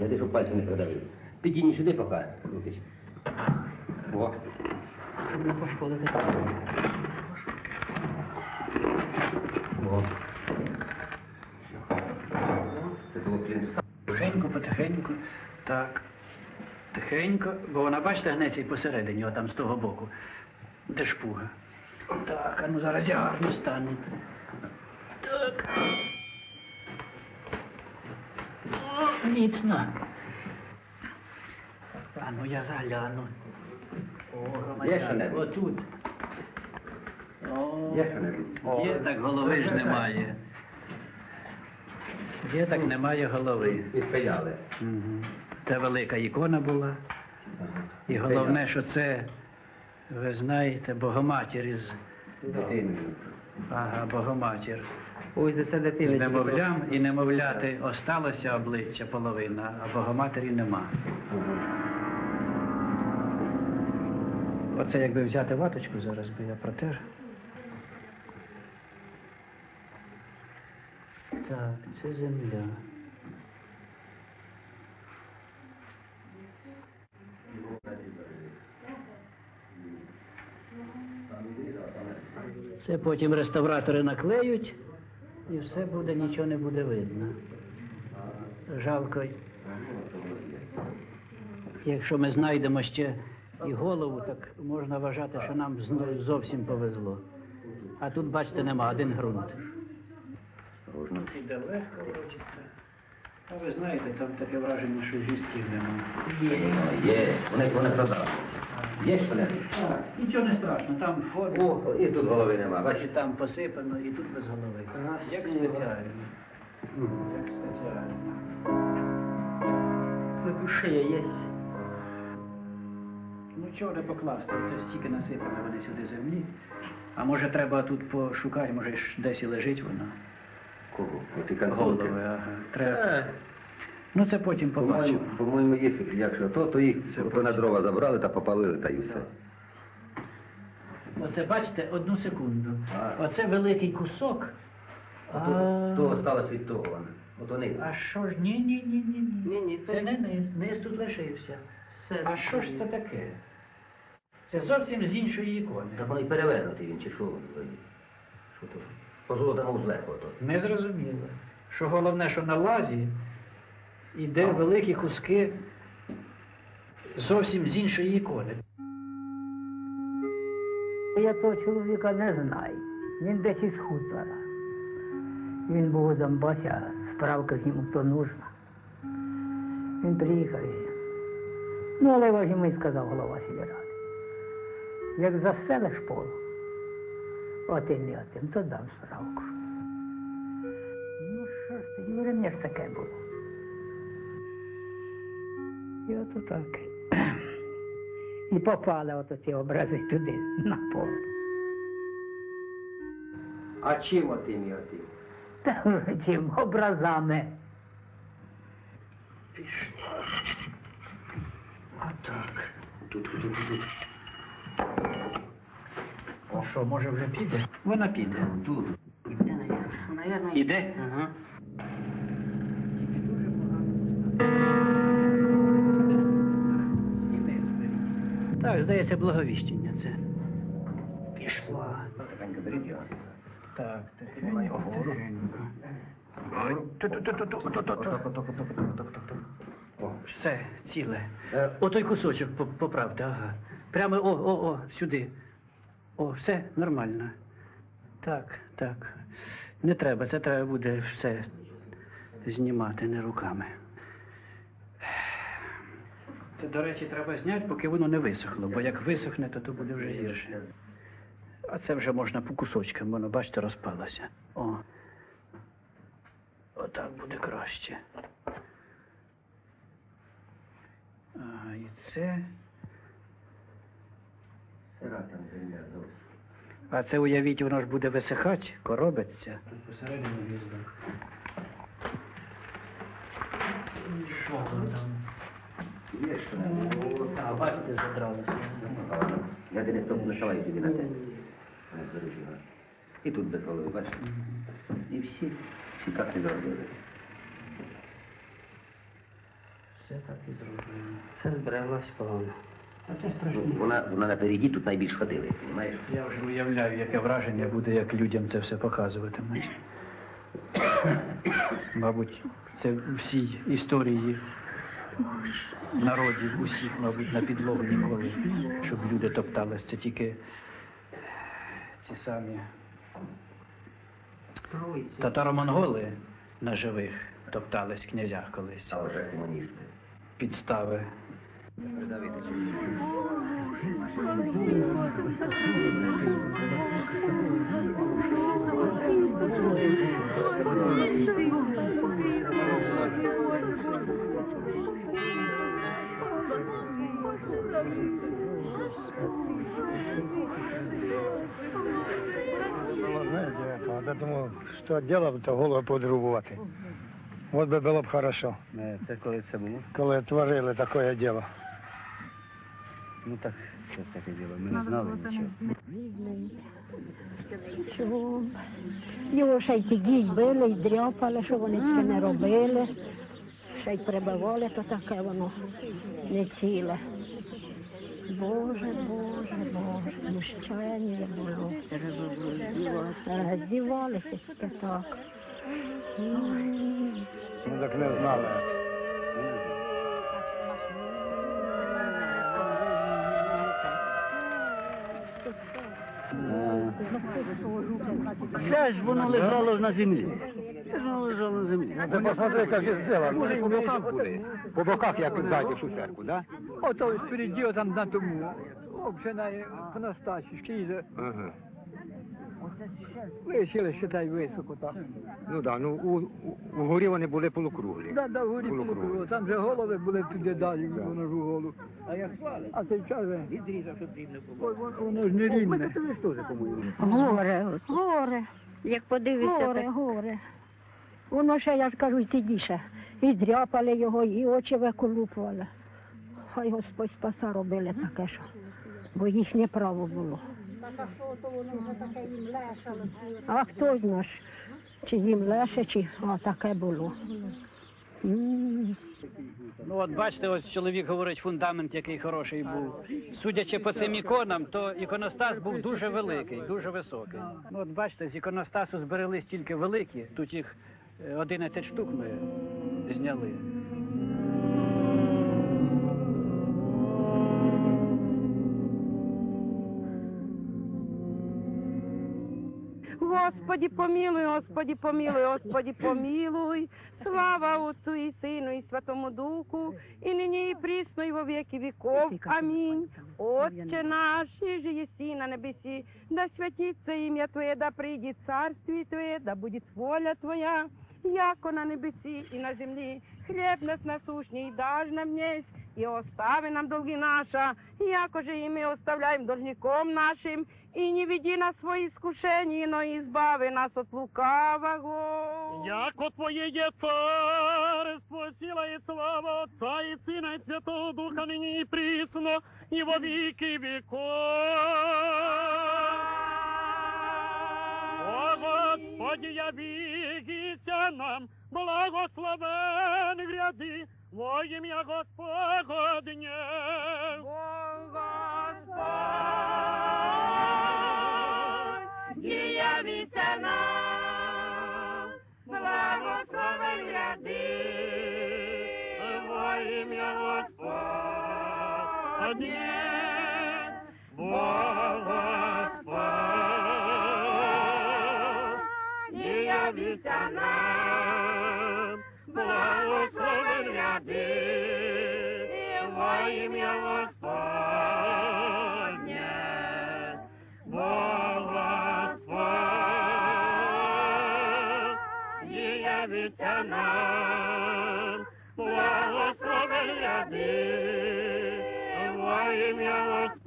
Не ти, щоб пальцем не придавив. Підійні сюди поки, Лукич. О. Не пошкодити. О. Це було плінтуса. Тихенько, потихеньку. Так. Тихенько, бо вона, бачите, гнеться і посередині, отам з того боку. Де шпуга. Так, а ну зараз я гарно стану. Так. О, міцно. А ну я загляну. О, Є громадян, отут. О, Є так голови ж немає. Є так немає голови. Відпиляли. Мгм. Це велика ікона була. І головне, що це, ви знаєте, Богоматір із Дитиною. Ага, Богоматір. Ось за це дитина. З немовлям і немовляти осталося обличчя половина, а Богоматері нема. Оце якби взяти ваточку зараз би я протер. Так, це земля. Це потім реставратори наклеють і все буде, нічого не буде видно. Жалко. Якщо ми знайдемо ще і голову, так можна вважати, що нам зовсім повезло. А тут, бачите, нема один ґрунт. Осторожно. Іде легко вроді. А ви знаєте, там таке враження, що жістків немає. Є. Вони, вони продали. Є що-небудь? Так, нічого не страшно, там форма. О, і тут голови нема, бачите? там посипано, і тут без голови. Як спеціально. Як спеціально. На душе є. Ну чого не покласти? Це стільки насипали вони сюди землі. А може треба тут пошукати, може десь і лежить вона. Кого? Голови, ага. Треба. Ну це потім побачимо. по-моєму, їх, якщо то, то їх Це ото на дрова забрали та попалили, та й все. Оце бачите, одну секунду. А. Оце великий кусок. А то, то осталось від того, воно. ото низ. а що ж? Ні, ні, ні, ні, ні. Ні-ні, Це не низ, низ тут лишився. Все. А що ж це таке? Це зовсім з іншої ікони. Та воно і перевернутий він, чи що воно? Що то? По золотому зверху ото. Не зрозуміло. Що головне, що на лазі йде великі куски зовсім з іншої ікони. Я того чоловіка не знаю. Він десь із хутора. Він був у Донбасі, а справка йому то нужна. Він приїхав. Ну, але йому і сказав голова сільради. Як застелиш поле, отим і отим, то дам справку. Ну що ж тоді, врем'я ж таке було. І ото так. І попали ото ці образи туди, на поле. А чим отим і отим? Та чим образами. Отак. Тут, тут, тут, тут. Ну що, може вже піде? Вона піде. Тут. Іде, наверно. Іде? Ага. Так, Здається, благовіщення це. Пішло. Тихенько беріть. Так, тихенько. Все, ціле. Отой кусочок поправте, ага. Прямо о, о, о, сюди. О, все нормально. Так, так. Не треба, це треба буде все знімати не руками. Це, до речі, треба зняти, поки воно не висохло, бо як висохне, то, то буде вже гірше. А це вже можна по кусочкам, воно, бачите, розпалося. О. Отак буде краще. Ага, і це. Сира там земля зовсім. А це уявіть, воно ж буде висихати, коробиться. Тут посередині гніздо. Що воно там? Є що-небудь? А, бачите, задралося. Я десь стоп не ставаю тоді на те. І тут без голови, бачите? І всі, всі так і зробили. Все так і зробимо. Це збереглось погано. А це Ну, страшно. вона, вона напереді тут найбільш ходили, розумієш? Я вже уявляю, яке враження буде, як людям це все показуватимуть. Мабуть, це всій історії народів, усіх, мабуть, на підлогу ніколи, щоб люди топтались. Це тільки ці самі татаро-монголи на живих топтались в князях колись. А вже комуністи. Підстави. Придавити я думаю, что дело то голову подрубувати. От би було б хорошо, Це коли це було? коли творили таке діло. Ну так, що ж таке діло? Ми не знали нічого. Що його ще й ті гідь били, й дряпали, що вони таке не робили. Ще й прибивали, то таке воно не ціле. Боже, Боже, Боже, мущання було. Роздівалися так. М. Ну так не знали. Все ж воно лежало на землі. Все ж воно на землі. Ти посмотри, як зробили. Може, по боках були? По боках, як зайдеш у церкву, да? Ото впереді, там на тому. Починає по настачі, шкіде. Ага. Висіли, считай, високо там. Ну да, ну у, у, угорі вони були полукруглі. Да, да, вгорі Полукруглі. полукругло. Там же голови були туди далі, воно ж у голову. А як А цей час же... Відрізав, щоб рівно було. Ой, воно- Воно ж не рівне. Горе, горе, Як подивишся, горе, горе. Воно ще, я ж кажу, й тоді І дряпали його, і очі виколупували. Хай Господь спаса робили таке, що, бо їхнє право було. А хто знає, чи їм леше, чи а, таке було. Ну от бачите, ось чоловік говорить фундамент, який хороший був. Судячи по цим іконам, то іконостас був дуже великий, дуже високий. Ну от бачите, з іконостасу збереглись тільки великі. Тут їх 11 штук ми зняли. Господи, помилуй, Господи, помилуй, Господи, помилуй. Слава Отцу і Сину, і Святому Духу, і нині, і присно, і во віки віков. Амінь. Отче наш, і же єси на небесі, да святиться ім'я Твоє, да прийде царствие Твоє, да буде воля Твоя, яко на небесі і на землі. Хліб нас насущний даж нам днесь, і остави нам долги наша, яко же і ми оставляємо должником нашим, и не веди нас в свои искушения, но избави нас от лукавого. Яко Твоє є царство, сила і слава Отця і Сина і Святого Духа нині і прісно, і во віки віков. О Господи, явігися нам, благословен гряди, во ім'я Господнє. Господь, явися нам, благословен ряди, Во ім'я Господнє, Господь, явися нам, благословен ряди, во ім'я Господнє, во Господь, і явися нам, благословен ряди, во ім'я Господнє.